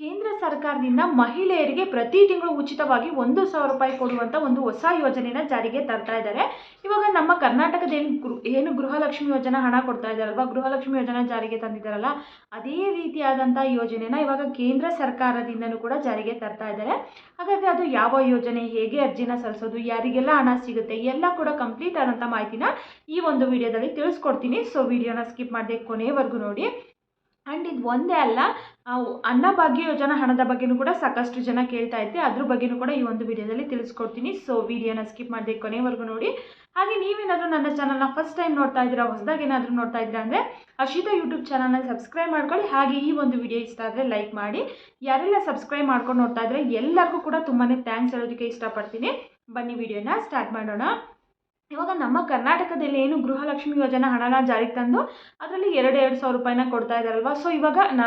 ಕೇಂದ್ರ ಸರ್ಕಾರದಿಂದ ಮಹಿಳೆಯರಿಗೆ ಪ್ರತಿ ತಿಂಗಳು ಉಚಿತವಾಗಿ ಒಂದು ಸಾವಿರ ರೂಪಾಯಿ ಕೊಡುವಂಥ ಒಂದು ಹೊಸ ಯೋಜನೆನ ಜಾರಿಗೆ ತರ್ತಾ ಇದ್ದಾರೆ. ಇವಾಗ ನಮ್ಮ ಕರ್ನಾಟಕದ ಏನು ಏನು ಗೃಹಲಕ್ಷ್ಮಿ ಯೋಜನಾ ಹಣ ಕೊಡ್ತಾ ಇದ್ದಾರಲ್ವಾ? ಗೃಹಲಕ್ಷ್ಮಿ ಯೋಜನಾ ಜಾರಿಗೆ ತಂದಿದ್ದಾರಲ್ಲ, ಅದೇ ರೀತಿಯಾದಂಥ ಯೋಜನೆನ ಇವಾಗ ಕೇಂದ್ರ ಸರ್ಕಾರದಿಂದನೂ ಕೂಡ ಜಾರಿಗೆ ತರ್ತಾ ಇದ್ದಾರೆ. ಹಾಗಾದರೆ ಅದು ಯಾವ ಯೋಜನೆ, ಹೇಗೆ ಅರ್ಜಿನ ಸಲ್ಲಿಸೋದು, ಯಾರಿಗೆಲ್ಲ ಹಣ ಸಿಗುತ್ತೆ, ಎಲ್ಲ ಕೂಡ ಕಂಪ್ಲೀಟ್ ಆದಂಥ ಮಾಹಿತಿನ ಈ ಒಂದು ವಿಡಿಯೋದಲ್ಲಿ ತಿಳಿಸ್ಕೊಡ್ತೀನಿ. ಸೊ ವಿಡಿಯೋನ ಸ್ಕಿಪ್ ಮಾಡದೆ ಕೊನೆವರೆಗೂ ನೋಡಿ. ಆ್ಯಂಡ್ ಇದು ಒಂದೇ ಅಲ್ಲ ಅನ್ನಭಾಗ್ಯ ಯೋಜನಾ ಹಣದ ಬಗ್ಗೆನೂ ಕೂಡ ಸಾಕಷ್ಟು ಜನ ಕೇಳ್ತಾ ಇದ್ದೆ. ಅದ್ರ ಬಗ್ಗೆನೂ ಕೂಡ ಈ ಒಂದು ವಿಡಿಯೋದಲ್ಲಿ ತಿಳಿಸ್ಕೊಡ್ತೀನಿ. ಸೊ ವಿಡಿಯೋನ ಸ್ಕಿಪ್ ಮಾಡಿದೆ ಕೊನೆವರೆಗೂ ನೋಡಿ. ಹಾಗೆ ನೀವೇನಾದರೂ ನನ್ನ ಚಾನಲ್ನ ಫಸ್ಟ್ ಟೈಮ್ ನೋಡ್ತಾ ಇದ್ದೀರಾ, ಹೊಸದಾಗಿ ಏನಾದರೂ ನೋಡ್ತಾ ಇದ್ದೀರಾ ಅಂದರೆ ಅರ್ಷಿತಾ ಯೂಟ್ಯೂಬ್ ಚಾನಲ್ನ ಸಬ್ಸ್ಕ್ರೈಬ್ ಮಾಡ್ಕೊಳ್ಳಿ. ಹಾಗೆ ಈ ಒಂದು ವಿಡಿಯೋ ಇಷ್ಟ ಆದರೆ ಲೈಕ್ ಮಾಡಿ. ಯಾರೆಲ್ಲ ಸಬ್ಸ್ಕ್ರೈಬ್ ಮಾಡ್ಕೊಂಡು ನೋಡ್ತಾ ಇದ್ದರೆ ಎಲ್ಲರಿಗೂ ಕೂಡ ತುಂಬಾ ಥ್ಯಾಂಕ್ಸ್ ಹೇಳೋದಕ್ಕೆ ಇಷ್ಟಪಡ್ತೀನಿ. ಬನ್ನಿ ವಿಡಿಯೋನ ಸ್ಟಾರ್ಟ್ ಮಾಡೋಣ. ಇವಾಗ ನಮ್ಮ ಕರ್ನಾಟಕದಲ್ಲಿ ಏನು ಗೃಹಲಕ್ಷ್ಮಿ ಯೋಜನಾ ಹಣನ ಜಾರಿಗೆ ತಂದು ಅದರಲ್ಲಿ ಎರಡು ಎರಡು ಸಾವಿರ ರೂಪಾಯಿನ ಕೊಡ್ತಾ ಇದ್ದಾರಲ್ವಾ ಸೊ ಇವಾಗ ನಾ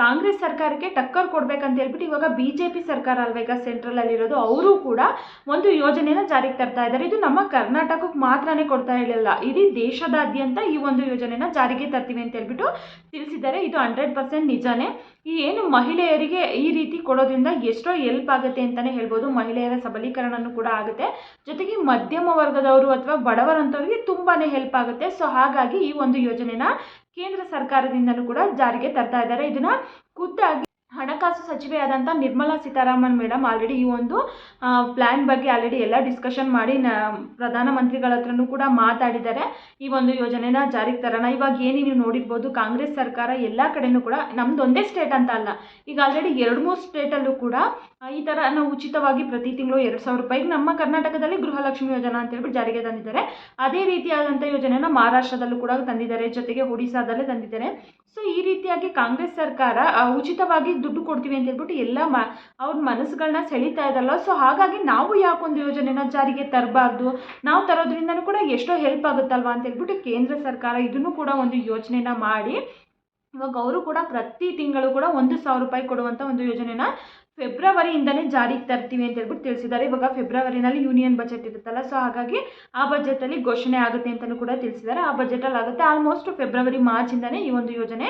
ಕಾಂಗ್ರೆಸ್ ಸರ್ಕಾರಕ್ಕೆ ಟಕ್ಕರ್ ಕೊಡ್ಬೇಕಂತ ಹೇಳ್ಬಿಟ್ಟು ಇವಾಗ ಬಿ ಜೆ ಪಿ ಸರ್ಕಾರ ಅಲ್ವಾ ಈಗ ಸೆಂಟ್ರಲಲ್ಲಿರೋದು ಅವರು ಕೂಡ ಒಂದು ಯೋಜನೆನ ಜಾರಿಗೆ ತರ್ತಾ ಇದ್ದಾರೆ ಇದು ನಮ್ಮ ಕರ್ನಾಟಕಕ್ಕೆ ಮಾತ್ರನೇ ಕೊಡ್ತಾ ಇರಲಿಲ್ಲ. ಇಡೀ ದೇಶದಾದ್ಯಂತ ಈ ಒಂದು ಯೋಜನೆನ ಜಾರಿಗೆ ತರ್ತೀವಿ ಅಂತ ಹೇಳ್ಬಿಟ್ಟು ತಿಳಿಸಿದ್ದಾರೆ. ಇದು ಹಂಡ್ರೆಡ್ ಪರ್ಸೆಂಟ್ ನಿಜಾನೇ. ಈ ಏನು ಮಹಿಳೆಯರಿಗೆ ಈ ರೀತಿ ಕೊಡೋದ್ರಿಂದ ಎಷ್ಟೋ ಎಲ್ಪ್ ಆಗುತ್ತೆ ಅಂತಲೇ ಹೇಳ್ಬೋದು. ಮಹಿಳೆಯರ ಸಬಲೀಕರಣನೂ ಕೂಡ ಆಗುತ್ತೆ. ಜೊತೆಗೆ ಮಧ್ಯಮ ವರ್ಗದವರು ಅಥವಾ ಬಡವರಂಥವ್ರಿಗೆ ತುಂಬಾ ಹೆಲ್ಪ್ ಆಗುತ್ತೆ. ಸೊ ಹಾಗಾಗಿ ಈ ಒಂದು ಯೋಜನೆನ ಕೇಂದ್ರ ಸರ್ಕಾರದಿಂದಲೂ ಕೂಡ ಜಾರಿಗೆ ತರ್ತಾ ಇದ್ದಾರೆ. ಇದನ್ನ ಖುದ್ದಾಗಿ ಹಣಕಾಸು ಸಚಿವೆ ಆದಂಥ ನಿರ್ಮಲಾ ಸೀತಾರಾಮನ್ ಮೇಡಮ್ ಆಲ್ರೆಡಿ ಈ ಒಂದು ಪ್ಲ್ಯಾನ್ ಬಗ್ಗೆ ಆಲ್ರೆಡಿ ಎಲ್ಲ ಡಿಸ್ಕಷನ್ ಮಾಡಿ, ನ, ಪ್ರಧಾನಮಂತ್ರಿಗಳ ಹತ್ರನೂ ಕೂಡ ಮಾತಾಡಿದ್ದಾರೆ. ಈ ಒಂದು ಯೋಜನೆನ ಜಾರಿಗೆ ತರೋಣ. ಇವಾಗ ಏನು ನೀವು ನೋಡಿರ್ಬೋದು, ಕಾಂಗ್ರೆಸ್ ಸರ್ಕಾರ ಎಲ್ಲ ಕಡೆನೂ ಕೂಡ, ನಮ್ದು ಒಂದೇ ಸ್ಟೇಟ್ ಅಂತ ಅಲ್ಲ, ಈಗ ಆಲ್ರೆಡಿ ಎರಡು ಮೂರು ಸ್ಟೇಟಲ್ಲೂ ಕೂಡ ಈ ಥರ ನಾವು ಉಚಿತವಾಗಿ ಪ್ರತಿ ತಿಂಗಳು ಎರಡು ಸಾವಿರ ರೂಪಾಯಿಗೆ ನಮ್ಮ ಕರ್ನಾಟಕದಲ್ಲಿ ಗೃಹಲಕ್ಷ್ಮಿ ಯೋಜನಾ ಅಂತ ಹೇಳ್ಬಿಟ್ಟು ಜಾರಿಗೆ ತಂದಿದ್ದಾರೆ. ಅದೇ ರೀತಿಯಾದಂಥ ಯೋಜನೆನ ಮಹಾರಾಷ್ಟ್ರದಲ್ಲೂ ಕೂಡ ತಂದಿದ್ದಾರೆ. ಜೊತೆಗೆ ಒಡಿಶಾದಲ್ಲೇ ತಂದಿದ್ದಾರೆ. ಸೊ ಈ ರೀತಿಯಾಗಿ ಕಾಂಗ್ರೆಸ್ ಸರ್ಕಾರ ಉಚಿತವಾಗಿ ದುಡ್ಡು ಕೊಡ್ತೀವಿ ಅಂತ ಹೇಳ್ಬಿಟ್ಟು ಎಲ್ಲ ಮ, ಅವ್ರ ಮನಸ್ಸುಗಳನ್ನ ಸೆಳೀತಾ ಇದ್ದಲ್ಲ ಸೊ ಹಾಗಾಗಿ ನಾವು ಯಾಕೊಂದು ಯೋಜನೆನ ಜಾರಿಗೆ ತರಬಾರ್ದು? ನಾವು ತರೋದ್ರಿಂದನೂ ಕೂಡ ಎಷ್ಟೋ ಹೆಲ್ಪ್ ಆಗುತ್ತಲ್ವಾ ಅಂತ ಹೇಳ್ಬಿಟ್ಟು ಕೇಂದ್ರ ಸರ್ಕಾರ ಇದನ್ನು ಕೂಡ ಒಂದು ಯೋಜನೆನ ಮಾಡಿ, ಇವಾಗ ಅವರು ಕೂಡ ಪ್ರತಿ ತಿಂಗಳು ಕೂಡ ಒಂದು ಸಾವಿರ ರೂಪಾಯಿ ಕೊಡುವಂಥ ಒಂದು ಯೋಜನೆನ ಫೆಬ್ರವರಿಯಿಂದನೇ ಜಾರಿಗೆ ತರ್ತೀವಿ ಅಂತ ಹೇಳ್ಬಿಟ್ಟು ತಿಳಿಸಿದ್ದಾರೆ. ಇವಾಗ ಫೆಬ್ರವರಿನಲ್ಲಿ ಯೂನಿಯನ್ ಬಜೆಟ್ ಇರುತ್ತಲ್ಲ, ಸೊ ಹಾಗಾಗಿ ಆ ಬಜೆಟಲ್ಲಿ ಘೋಷಣೆ ಆಗುತ್ತೆ ಅಂತಲೂ ಕೂಡ ತಿಳಿಸಿದ್ದಾರೆ. ಆ ಬಜೆಟಲ್ಲಿ ಆಗುತ್ತೆ ಆಲ್ಮೋಸ್ಟ್ ಫೆಬ್ರವರಿ ಮಾರ್ಚಿಂದನೇ ಈ ಒಂದು ಯೋಜನೆ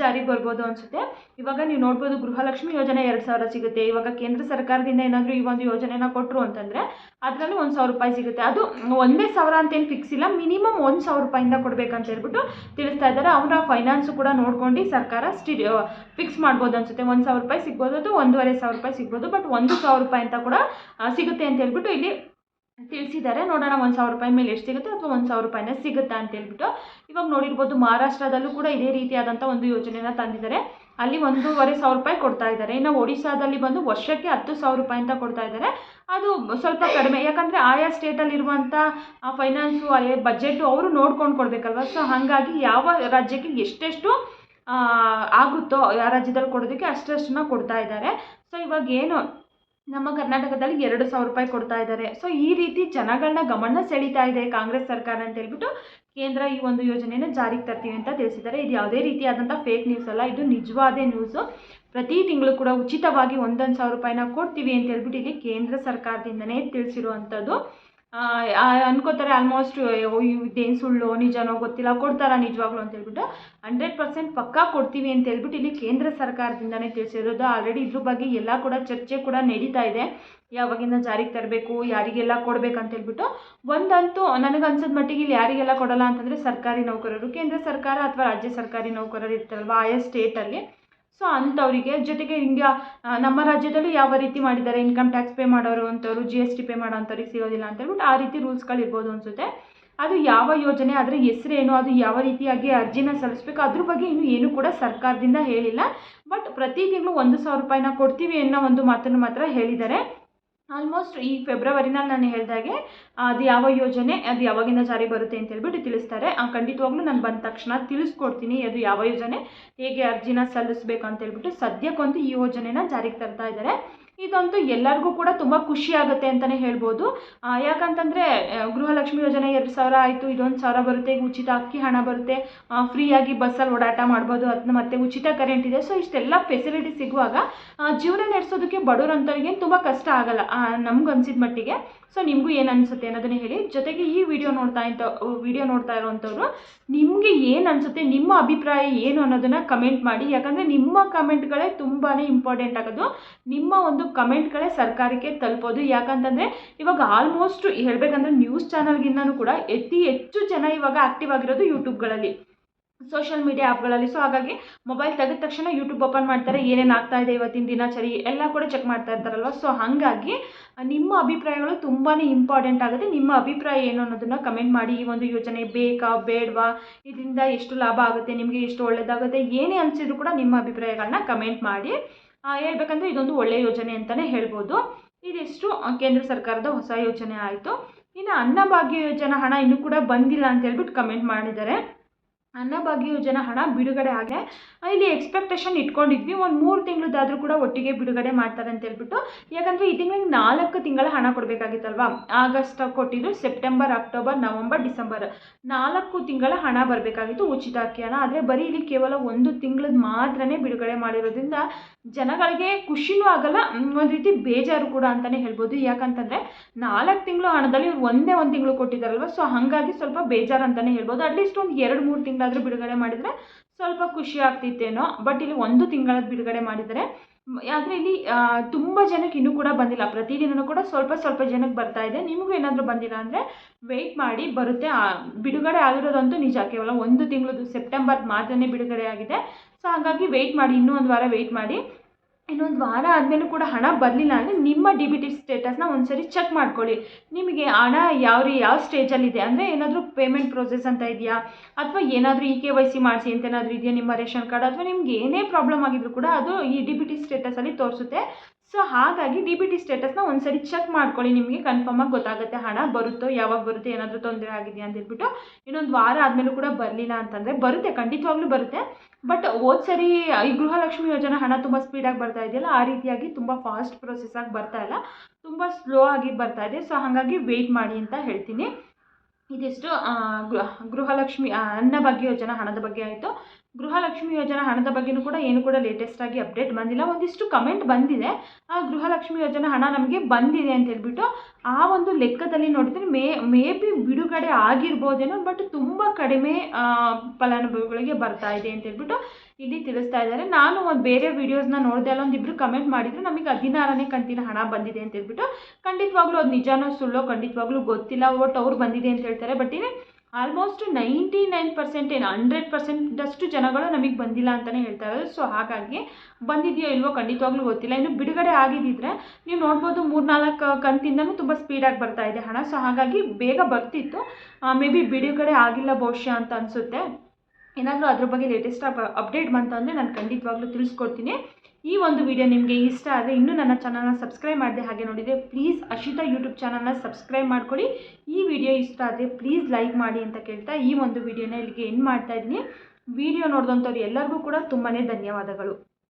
ಜಾರಿಗೆ ಬರ್ಬೋದು ಅನಿಸುತ್ತೆ. ಇವಾಗ ನೀವು ನೋಡ್ಬೋದು ಗೃಹಲಕ್ಷ್ಮಿ ಯೋಜನೆ ಎರಡು ಸಾವಿರ ಸಿಗುತ್ತೆ. ಇವಾಗ ಕೇಂದ್ರ ಸರ್ಕಾರದಿಂದ ಏನಾದರೂ ಈ ಒಂದು ಯೋಜನೆನ ಕೊಟ್ಟರು ಅಂತಂದರೆ ಅದರಲ್ಲಿ ಒಂದು ಸಾವಿರ ರೂಪಾಯಿ ಸಿಗುತ್ತೆ. ಅದು ಒಂದೇ ಸಾವಿರ ಅಂತೇನು ಫಿಕ್ಸ್ ಇಲ್ಲ, ಮಿನಿಮಮ್ ಒಂದು ಸಾವಿರ ರೂಪಾಯಿಂದ ಕೊಡಬೇಕಂತ ಹೇಳ್ಬಿಟ್ಟು ತಿಳಿಸ್ತಾ ಇದ್ದಾರೆ. ಅವರ ಫೈನಾನ್ಸು ಕೂಡ ನೋಡ್ಕೊಂಡು ಸರ್ಕಾರ ಸ್ಟಿ ಫಿಕ್ಸ್ ಮಾಡ್ಬೋದು ಅನ್ಸುತ್ತೆ. ಒಂದು ಸಾವಿರ ರೂಪಾಯಿ ಸಿಗ್ಬೋದು, ಅದು ಒಂದೂವರೆ ಸಾವಿರ ರೂಪಾಯಿ ಸಿಗ್ಬೋದು ಬಟ್ ಒಂದು ಸಾವಿರ ರೂಪಾಯಿ ಅಂತ ಕೂಡ ಸಿಗುತ್ತೆ ಅಂತ ಹೇಳ್ಬಿಟ್ಟು ಇಲ್ಲಿ ತಿಳಿಸಿದ್ದಾರೆ. ನೋಡೋಣ ಒಂದು ಸಾವಿರ ರೂಪಾಯಿ ಮೇಲೆ ಎಷ್ಟು ಸಿಗುತ್ತೆ ಅಥವಾ ಒಂದು ಸಾವಿರ ರೂಪಾಯಿನ ಸಿಗುತ್ತಾ ಅಂತ ಹೇಳ್ಬಿಟ್ಟು. ಇವಾಗ ನೋಡಿರ್ಬೋದು ಮಹಾರಾಷ್ಟ್ರದಲ್ಲೂ ಕೂಡ ಇದೇ ರೀತಿಯಾದಂಥ ಒಂದು ಯೋಜನೆನ ತಂದಿದ್ದಾರೆ. ಅಲ್ಲಿ ಒಂದೂವರೆ ಸಾವಿರ ರೂಪಾಯಿ ಕೊಡ್ತಾ ಇದ್ದಾರೆ. ಇನ್ನು ಒಡಿಶಾದಲ್ಲಿ ಬಂದು ವರ್ಷಕ್ಕೆ ಹತ್ತು ಸಾವಿರ ರೂಪಾಯಿ ಅಂತ ಕೊಡ್ತಾ ಇದ್ದಾರೆ. ಅದು ಸ್ವಲ್ಪ ಕಡಿಮೆ, ಯಾಕಂದರೆ ಆಯಾ ಸ್ಟೇಟಲ್ಲಿರುವಂಥ ಫೈನಾನ್ಸು, ಅಲ್ಲಿ ಬಜೆಟು ಅವರು ನೋಡ್ಕೊಂಡು ಕೊಡಬೇಕಲ್ವ? ಸೊ ಹಾಗಾಗಿ ಯಾವ ರಾಜ್ಯಕ್ಕೆ ಎಷ್ಟೆಷ್ಟು ಆಗುತ್ತೋ ಆ ರಾಜ್ಯದಲ್ಲಿ ಕೊಡೋದಕ್ಕೆ ಅಷ್ಟಷ್ಟನ್ನ ಕೊಡ್ತಾ ಇದ್ದಾರೆ. ಇವಾಗ ಏನು? ನಮ್ಮ ಕರ್ನಾಟಕದಲ್ಲಿ ಎರಡು ಸಾವಿರ ರೂಪಾಯಿ ಕೊಡ್ತಾ ಇದ್ದಾರೆ. ಸೊ ಈ ರೀತಿ ಜನಗಳನ್ನ ಗಮನ ಸೆಳೀತಾ ಇದೆ ಕಾಂಗ್ರೆಸ್ ಸರ್ಕಾರ ಅಂತ ಹೇಳ್ಬಿಟ್ಟು ಕೇಂದ್ರ ಈ ಒಂದು ಯೋಜನೆಯನ್ನು ಜಾರಿಗೆ ತರ್ತೀವಿ ಅಂತ ತಿಳಿಸಿದ್ದಾರೆ. ಇದು ಯಾವುದೇ ರೀತಿಯಾದಂಥ ಫೇಕ್ ನ್ಯೂಸ್ ಅಲ್ಲ, ಇದು ನಿಜವಾದ ನ್ಯೂಸು ಪ್ರತಿ ತಿಂಗಳು ಕೂಡ ಉಚಿತವಾಗಿ ಒಂದೊಂದು ಸಾವಿರ ರೂಪಾಯಿನ ಕೊಡ್ತೀವಿ ಅಂತ ಹೇಳ್ಬಿಟ್ಟು ಇಲ್ಲಿ ಕೇಂದ್ರ ಸರ್ಕಾರದಿಂದನೇ ತಿಳಿಸಿರುವಂಥದ್ದು. ಅನ್ಕೋತಾರೆ ಆಲ್ಮೋಸ್ಟ್ ಇದೇನು ಸುಳ್ಳು, ನಿಜನೋ ಗೊತ್ತಿಲ್ಲ, ಕೊಡ್ತಾರಾ ನಿಜವಾಗ್ಲೂ ಅಂತ ಹೇಳ್ಬಿಟ್ಟು ಹಂಡ್ರೆಡ್ ಪರ್ಸೆಂಟ್ ಪಕ್ಕಾ ಕೊಡ್ತೀವಿ ಅಂತ ಹೇಳ್ಬಿಟ್ಟು ಇಲ್ಲಿ ಕೇಂದ್ರ ಸರ್ಕಾರದಿಂದನೇ ತಿಳಿಸಿರೋದು. ಆಲ್ರೆಡಿ ಇದ್ರ ಬಗ್ಗೆ ಎಲ್ಲ ಕೂಡ ಚರ್ಚೆ ಕೂಡ ನಡೀತಾ ಇದೆ. ಯಾವಾಗಿಂದ ಜಾರಿಗೆ ತರಬೇಕು, ಯಾರಿಗೆಲ್ಲ ಅಂತ ಹೇಳ್ಬಿಟ್ಟು ಒಂದಂತೂ ನನಗೆ ಅನ್ಸೋದ್ ಮಟ್ಟಿಗೆ ಇಲ್ಲಿ ಯಾರಿಗೆಲ್ಲ ಕೊಡಲ್ಲ ಅಂತಂದರೆ ಸರ್ಕಾರಿ ನೌಕರರು. ಕೇಂದ್ರ ಸರ್ಕಾರ ಅಥವಾ ರಾಜ್ಯ ಸರ್ಕಾರಿ ನೌಕರರು ಇರ್ತಾರಲ್ವ ಆಯಾ ಸ್ಟೇಟಲ್ಲಿ ಸೊ ಅಂಥವರಿಗೆ ಜೊತೆಗೆ ಹಿಂಗೆ ನಮ್ಮ ರಾಜ್ಯದಲ್ಲೂ ಯಾವ ರೀತಿ ಮಾಡಿದ್ದಾರೆ ಇನ್ಕಮ್ ಟ್ಯಾಕ್ಸ್ ಪೇ ಮಾಡೋರು ಅಂಥವ್ರು ಜಿ ಎಸ್ ಟಿ ಪೇ ಮಾಡೋ ಅಂಥವ್ರಿಗೆ ಸಿಗೋದಿಲ್ಲ ಅಂತ ಹೇಳ್ಬಿಟ್ಟು ಆ ರೀತಿ ರೂಲ್ಸ್ಗಳು ಇರ್ಬೋದು ಅನಿಸುತ್ತೆ. ಅದು ಯಾವ ಯೋಜನೆ, ಅದರ ಹೆಸರೇನು, ಅದು ಯಾವ ರೀತಿಯಾಗಿ ಅರ್ಜಿನ ಸಲ್ಲಿಸ್ಬೇಕು, ಅದ್ರ ಬಗ್ಗೆ ಇನ್ನೂ ಏನು ಕೂಡ ಸರ್ಕಾರದಿಂದ ಹೇಳಿಲ್ಲ. ಬಟ್ ಪ್ರತಿ ತಿಂಗಳು ಒಂದು ಸಾವಿರ ರೂಪಾಯಿನ ಕೊಡ್ತೀವಿ ಅನ್ನೋ ಒಂದು ಮಾತನ್ನು ಮಾತ್ರ ಹೇಳಿದ್ದಾರೆ. ಆಲ್ಮೋಸ್ಟ್ ಈ ಫೆಬ್ರವರಿನಲ್ಲಿ ನಾನು ಹೇಳ್ದಾಗೆ ಅದು ಯಾವ ಯೋಜನೆ, ಅದು ಯಾವಾಗಿಂದ ಜಾರಿ ಬರುತ್ತೆ ಅಂತ ಹೇಳ್ಬಿಟ್ಟು ತಿಳಿಸ್ತಾರೆ. ಖಂಡಿತವಾಗ್ಲೂ ನಾನು ಬಂದ ತಕ್ಷಣ ತಿಳಿಸ್ಕೊಡ್ತೀನಿ ಅದು ಯಾವ ಯೋಜನೆ, ಹೇಗೆ ಅರ್ಜಿನ ಸಲ್ಲಿಸ್ಬೇಕು ಅಂತ ಹೇಳ್ಬಿಟ್ಟು ಸದ್ಯಕ್ಕಂತೂ ಈ ಯೋಜನೆನ ಜಾರಿಗೆ ತರ್ತಾ ಇದ್ದಾರೆ. ಇದಂತೂ ಎಲ್ಲರಿಗೂ ಕೂಡ ತುಂಬ ಖುಷಿ ಆಗುತ್ತೆ ಅಂತಲೇ ಹೇಳ್ಬೋದು. ಯಾಕಂತಂದರೆ ಗೃಹಲಕ್ಷ್ಮಿ ಯೋಜನೆ ಎರಡು ಸಾವಿರ ಆಯಿತು, ಇದೊಂದು ಸಾವಿರ ಬರುತ್ತೆ ಉಚಿತ ಅಕ್ಕಿ ಹಣ ಬರುತ್ತೆ ಫ್ರೀಯಾಗಿ ಬಸ್ಸಲ್ಲಿ ಓಡಾಟ ಮಾಡ್ಬೋದು ಅದನ್ನ ಮತ್ತೆ ಉಚಿತ ಕರೆಂಟ್ ಇದೆ ಸೊ ಇಷ್ಟೆಲ್ಲ ಫೆಸಿಲಿಟಿ ಸಿಗುವಾಗ ಜೀವನ ನಡೆಸೋದಕ್ಕೆ ಬಡವರಂಥವ್ರಿಗೆ ತುಂಬ ಕಷ್ಟ ಆಗಲ್ಲ ನಮ್ಗೆ ಅನ್ಸಿದ ಮಟ್ಟಿಗೆ. ಸೊ ನಿಮಗೂ ಏನು ಅನಿಸುತ್ತೆ ಅನ್ನೋದನ್ನು ಹೇಳಿ. ಜೊತೆಗೆ ಈ ವಿಡಿಯೋ ನೋಡ್ತಾ ಇಂಥ ವಿಡಿಯೋ ನೋಡ್ತಾ ಇರೋವಂಥವ್ರು, ನಿಮಗೆ ಏನು ಅನಿಸುತ್ತೆ, ನಿಮ್ಮ ಅಭಿಪ್ರಾಯ ಏನು ಅನ್ನೋದನ್ನು ಕಮೆಂಟ್ ಮಾಡಿ. ಯಾಕಂದರೆ ನಿಮ್ಮ ಕಮೆಂಟ್ಗಳೇ ತುಂಬಾ ಇಂಪಾರ್ಟೆಂಟ್ ಆಗೋದು. ನಿಮ್ಮ ಒಂದು ಕಮೆಂಟ್ಗಳೇ ಸರ್ಕಾರಕ್ಕೆ ತಲುಪೋದು. ಯಾಕಂತಂದರೆ, ಇವಾಗ ಆಲ್ಮೋಸ್ಟ್ ಹೇಳಬೇಕಂದ್ರೆ ನ್ಯೂಸ್ ಚಾನಲ್ಗಿನ್ನೂ ಕೂಡ ಅತಿ ಹೆಚ್ಚು ಜನ ಇವಾಗ ಆ್ಯಕ್ಟಿವ್ ಆಗಿರೋದು ಯೂಟ್ಯೂಬ್ಗಳಲ್ಲಿ ಸೋಷಿಯಲ್ ಮೀಡಿಯಾ ಆ್ಯಪ್ಗಳಲ್ಲಿ ಸೊ ಹಾಗಾಗಿ ಮೊಬೈಲ್ ತೆಗೆದ ತಕ್ಷಣ ಯೂಟ್ಯೂಬ್ ಓಪನ್ ಮಾಡ್ತಾರೆ. ಏನೇನು ಆಗ್ತಾ ಇದೆ ಇವತ್ತಿನ ದಿನಚರಿ ಎಲ್ಲ ಕೂಡ ಚೆಕ್ ಮಾಡ್ತಾ ಇರ್ತಾರಲ್ವ? ಸೊ ಹಾಗಾಗಿ ನಿಮ್ಮ ಅಭಿಪ್ರಾಯಗಳು ತುಂಬಾ ಇಂಪಾರ್ಟೆಂಟ್ ಆಗುತ್ತೆ. ನಿಮ್ಮ ಅಭಿಪ್ರಾಯ ಏನು ಅನ್ನೋದನ್ನು ಕಮೆಂಟ್ ಮಾಡಿ. ಈ ಒಂದು ಯೋಜನೆ ಬೇಕಾ, ಬೇಡವಾ? ಇದರಿಂದ ಎಷ್ಟು ಲಾಭ ಆಗುತ್ತೆ? ನಿಮಗೆ ಎಷ್ಟು ಒಳ್ಳೆಯದಾಗುತ್ತೆ ಏನೇ ಅನಿಸಿದ್ರು ಕೂಡ ನಿಮ್ಮ ಅಭಿಪ್ರಾಯಗಳನ್ನ ಕಮೆಂಟ್ ಮಾಡಿ. ಹೇಳ್ಬೇಕಂದ್ರೆ ಇದೊಂದು ಒಳ್ಳೆಯ ಯೋಜನೆ ಅಂತಲೇ ಹೇಳ್ಬೋದು. ಇದಿಷ್ಟು ಕೇಂದ್ರ ಸರ್ಕಾರದ ಹೊಸ ಯೋಜನೆ ಆಯಿತು. ಇನ್ನು ಅನ್ನಭಾಗ್ಯ ಯೋಜನೆ ಹಣ ಇನ್ನೂ ಕೂಡ ಬಂದಿಲ್ಲ ಅಂತ ಹೇಳ್ಬಿಟ್ಟು ಕಮೆಂಟ್ ಮಾಡಿದ್ದಾರೆ. ಅನ್ನಭಾಗ್ಯ ಯೋಜನೆ ಹಣ ಬಿಡುಗಡೆ ಆಗಿದೆ ಇಲ್ಲಿ ಎಕ್ಸ್ಪೆಕ್ಟೇಷನ್ ಇಟ್ಕೊಂಡಿದ್ವಿ. ಒಂದು ಮೂರು ತಿಂಗಳದ್ದಾದರೂ ಕೂಡ ಒಟ್ಟಿಗೆ ಬಿಡುಗಡೆ ಮಾಡ್ತಾರೆ ಅಂತ ಹೇಳ್ಬಿಟ್ಟು. ಯಾಕಂದರೆ ಈ ತಿಂಗಳಿಗೆ ನಾಲ್ಕು ತಿಂಗಳ ಹಣ ಕೊಡಬೇಕಾಗಿತ್ತಲ್ವಾ? ಆಗಸ್ಟ್ ಕೊಟ್ಟಿದ್ದು ಸೆಪ್ಟೆಂಬರ್, ಅಕ್ಟೋಬರ್, ನವಂಬರ್, ಡಿಸೆಂಬರ್. ನಾಲ್ಕು ತಿಂಗಳ ಹಣ ಬರಬೇಕಾಗಿತ್ತು ಉಚಿತ ಅಕ್ಕಿ ಹಣ ಆದರೆ ಬರೀ ಇಲ್ಲಿ ಕೇವಲ ಒಂದು ತಿಂಗಳದ್ದು ಮಾತ್ರನೇ ಬಿಡುಗಡೆ ಮಾಡಿರೋದ್ರಿಂದ ಜನಗಳಿಗೆ ಖುಷಿನೂ ಆಗಲ್ಲ ಒಂದು ರೀತಿ ಬೇಜಾರು ಕೂಡ ಅಂತಲೇ ಹೇಳ್ಬೋದು. ಯಾಕಂತಂದರೆ ನಾಲ್ಕು ತಿಂಗಳು ಹಣದಲ್ಲಿ ಒಂದೇ ಒಂದು ತಿಂಗಳು ಕೊಟ್ಟಿದ್ದಾರಲ್ವ? ಸೊ, ಹಾಗಾಗಿ ಸ್ವಲ್ಪ ಬೇಜಾರು ಅಂತಲೇ ಹೇಳ್ಬೋದು. ಅಟ್ಲೀಸ್ಟ್ ಒಂದು ಎರಡು ಮೂರು ತಿಂಗಳಾದರೂ ಬಿಡುಗಡೆ ಮಾಡಿದರೆ ಸ್ವಲ್ಪ ಖುಷಿ ಆಗ್ತಿತ್ತೇನೋ ಬಟ್ ಇಲ್ಲಿ ಒಂದು ತಿಂಗಳ ಬಿಡುಗಡೆ ಮಾಡಿದರೆ ಆದರೆ ಇಲ್ಲಿ ತುಂಬ ಜನಕ್ಕೆ ಇನ್ನೂ ಕೂಡ ಬಂದಿಲ್ಲ. ಪ್ರತಿದಿನವೂ ಕೂಡ ಸ್ವಲ್ಪ ಸ್ವಲ್ಪ ಜನಕ್ಕೆ ಬರ್ತಾ ಇದೆ. ನಿಮಗೂ ಏನಾದರೂ ಬಂದಿಲ್ಲ ಅಂದರೆ ವೆಯ್ಟ್ ಮಾಡಿ, ಬರುತ್ತೆ. ಬಿಡುಗಡೆ ಆಗಿರೋದಂತೂ ನಿಜ. ಕೇವಲ ಒಂದು ತಿಂಗಳದ್ದು ಸೆಪ್ಟೆಂಬರ್ ಮಾತ್ರನೇ ಬಿಡುಗಡೆ ಆಗಿದೆ. ಸೊ ಹಾಗಾಗಿ ವೆಯ್ಟ್ ಮಾಡಿ, ಇನ್ನೂ ಒಂದು ವಾರ ವೆಯ್ಟ್ ಮಾಡಿ. ಇನ್ನೊಂದು ವಾರ ಆದಮೇಲೂ ಕೂಡ ಹಣ ಬರಲಿಲ್ಲ ಅಂದರೆ ನಿಮ್ಮ ಡಿ ಬಿ ಟಿ ಸ್ಟೇಟಸ್ನ ಒಂದು ಸರಿ ಚೆಕ್ ಮಾಡ್ಕೊಳ್ಳಿ. ನಿಮಗೆ ಹಣ ಯಾವ ರೀ, ಯಾವ ಸ್ಟೇಜಲ್ಲಿದೆ ಅಂದರೆ ಏನಾದರೂ ಪೇಮೆಂಟ್ ಪ್ರೊಸೆಸ್ ಅಂತ ಇದೆಯಾ? ಅಥವಾ ಏನಾದರೂ ಇ ಕೆ ವೈ ಸಿ ಮಾಡಿಸಿ ಅಂತ ಏನಾದರೂ ಇದೆಯಾ ನಿಮ್ಮ ರೇಷನ್ ಕಾರ್ಡ್? ಅಥವಾ ನಿಮ್ಗೆ ಏನೇ ಪ್ರಾಬ್ಲಮ್ ಆಗಿದ್ರು ಕೂಡ ಅದು ಈ ಡಿ ಬಿ ಟಿ ಸ್ಟೇಟಸಲ್ಲಿ ತೋರಿಸುತ್ತೆ. ಸೊ ಹಾಗಾಗಿ ಡಿ ಬಿ ಟಿ ಸ್ಟೇಟಸ್ನ ಒಂದು ಸರಿ ಚೆಕ್ ಮಾಡ್ಕೊಳ್ಳಿ. ನಿಮಗೆ ಕನ್ಫರ್ಮಾಗಿ ಗೊತ್ತಾಗುತ್ತೆ ಹಣ ಬರುತ್ತೋ, ಯಾವಾಗ ಬರುತ್ತೆ, ಏನಾದರೂ ತೊಂದರೆ ಆಗಿದೆಯಾ ಅಂತ ಹೇಳ್ಬಿಟ್ಟು ಇನ್ನೊಂದು ವಾರ ಆದಮೇಲೂ ಕೂಡ ಬರಲಿಲ್ಲ ಅಂತಂದರೆ ಬರುತ್ತೆ, ಖಂಡಿತವಾಗ್ಲೂ ಬರುತ್ತೆ. ಬಟ್ ಹೋದ ಸರಿ ಈ ಗೃಹಲಕ್ಷ್ಮಿ ಯೋಜನೆ ಹಣ ತುಂಬ ಸ್ಪೀಡಾಗಿ ಬರ್ತಾ ಇದೆಯಲ್ಲ, ಆ ರೀತಿಯಾಗಿ ತುಂಬ ಫಾಸ್ಟ್ ಪ್ರೊಸೆಸ್ಸಾಗಿ ಬರ್ತಾ ಇಲ್ಲ. ತುಂಬ ಸ್ಲೋ ಆಗಿ ಬರ್ತಾ ಇದೆ. ಸೊ ಹಾಗಾಗಿ ವೆಯ್ಟ್ ಮಾಡಿ ಅಂತ ಹೇಳ್ತೀನಿ. ಇದಿಷ್ಟು ಗೃಹಲಕ್ಷ್ಮಿ ಅನ್ನ ಅನ್ನಭಾಗ್ಯ ಯೋಜನೆ ಹಣದ ಬಗ್ಗೆ ಆಯಿತು. ಗೃಹಲಕ್ಷ್ಮಿ ಯೋಜನಾ ಹಣದ ಬಗ್ಗೆಯೂ ಕೂಡ ಏನು ಕೂಡ ಲೇಟೆಸ್ಟಾಗಿ ಅಪ್ಡೇಟ್ ಬಂದಿಲ್ಲ. ಒಂದಿಷ್ಟು ಕಮೆಂಟ್ ಬಂದಿದೆ. ಆ ಗೃಹಲಕ್ಷ್ಮಿ ಯೋಜನಾ ಹಣ ನಮಗೆ ಬಂದಿದೆ ಅಂತ ಹೇಳ್ಬಿಟ್ಟು ಆ ಒಂದು ಲೆಕ್ಕದಲ್ಲಿ ನೋಡಿದ್ರೆ ಮೇ ಮೇ ಬಿ ಬಿಡುಗಡೆ ಆಗಿರ್ಬೋದೇನೋ ಬಟ್ ತುಂಬ ಕಡಿಮೆ ಫಲಾನುಭವಿಗಳಿಗೆ ಬರ್ತಾ ಇದೆ ಅಂತ ಹೇಳ್ಬಿಟ್ಟು ಇಲ್ಲಿ ತಿಳಿಸ್ತಾ ಇದ್ದಾರೆ. ನಾನು ಒಂದು ಬೇರೆ ವೀಡಿಯೋಸ್ನ ನೋಡಿದೆ ಅಲ್ಲ ಒಂದಿಬ್ಬರು ಕಮೆಂಟ್ ಮಾಡಿದ್ರು, ನಮಗೆ ಹದಿನಾರನೇ ಕಂತಿನ ಹಣ ಬಂದಿದೆ ಅಂತ ಹೇಳ್ಬಿಟ್ಟು ಖಂಡಿತವಾಗ್ಲೂ ಅದು ನಿಜಾನೋ ಸುಳ್ಳೋ ಖಂಡಿತವಾಗ್ಲೂ ಗೊತ್ತಿಲ್ಲ ಒಟ್ಟು ಅವ್ರು ಬಂದಿದೆ ಅಂತ ಹೇಳ್ತಾರೆ. But almost ninety nine percent ಏನು ಹಂಡ್ರೆಡ್ ಪರ್ಸೆಂಟಷ್ಟು ಜನಗಳು ನಮಗೆ ಬಂದಿಲ್ಲ ಅಂತಲೇ ಹೇಳ್ತಾ ಇರೋದು ಸೊ ಹಾಗಾಗಿ ಬಂದಿದೆಯೋ ಇಲ್ವೋ ಖಂಡಿತವಾಗ್ಲೂ ಗೊತ್ತಿಲ್ಲ. ಇನ್ನು ಬಿಡುಗಡೆ ಆಗಿದ್ದಿದ್ರೆ ನೀವು ನೋಡ್ಬೋದು ಮೂರು ನಾಲ್ಕು ಕಂತಿಂದನೂ ತುಂಬ ಸ್ಪೀಡಾಗಿ ಬರ್ತಾ ಇದೆ ಹಣ. ಸೊ ಹಾಗಾಗಿ ಬೇಗ ಬರ್ತಿತ್ತು. ಮೇ ಬಿ ಬಿಡುಗಡೆ ಆಗಿಲ್ಲ ಬಹುಶಃ ಅಂತ ಅನಿಸುತ್ತೆ. ಏನಾದರೂ ಅದ್ರ ಬಗ್ಗೆ ಲೇಟೆಸ್ಟ್ ಅಪ್ಡೇಟ್ ಬಂತು ಅಂದರೆ ನಾನು ಖಂಡಿತವಾಗ್ಲೂ ತಿಳಿಸ್ಕೊಡ್ತೀನಿ. ಈ ಒಂದು ವಿಡಿಯೋ ನಿಮಗೆ ಇಷ್ಟ ಆದರೆ ಇನ್ನೂ ನನ್ನ ಚಾನಲ್ನ ಸಬ್ಸ್ಕ್ರೈಬ್ ಮಾಡಿದೆ ಹಾಗೆ ನೋಡಿದೆ ಪ್ಲೀಸ್ ಅಶಿತಾ ಯೂಟ್ಯೂಬ್ ಚಾನಲ್ನ ಸಬ್ಸ್ಕ್ರೈಬ್ ಮಾಡ್ಕೊಳ್ಳಿ. ಈ ವಿಡಿಯೋ ಇಷ್ಟ ಆದರೆ ಪ್ಲೀಸ್ ಲೈಕ್ ಮಾಡಿ ಅಂತ ಕೇಳ್ತಾ ಈ ಒಂದು ವಿಡಿಯೋನ ಇಲ್ಲಿಗೆ ಎಂಡ್ ಮಾಡ್ತಾ ಇದ್ದೀನಿ. ವಿಡಿಯೋ ನೋಡಿದಂಥವ್ರು ಎಲ್ಲರಿಗೂ ಕೂಡ ತುಂಬಾ ಧನ್ಯವಾದಗಳು.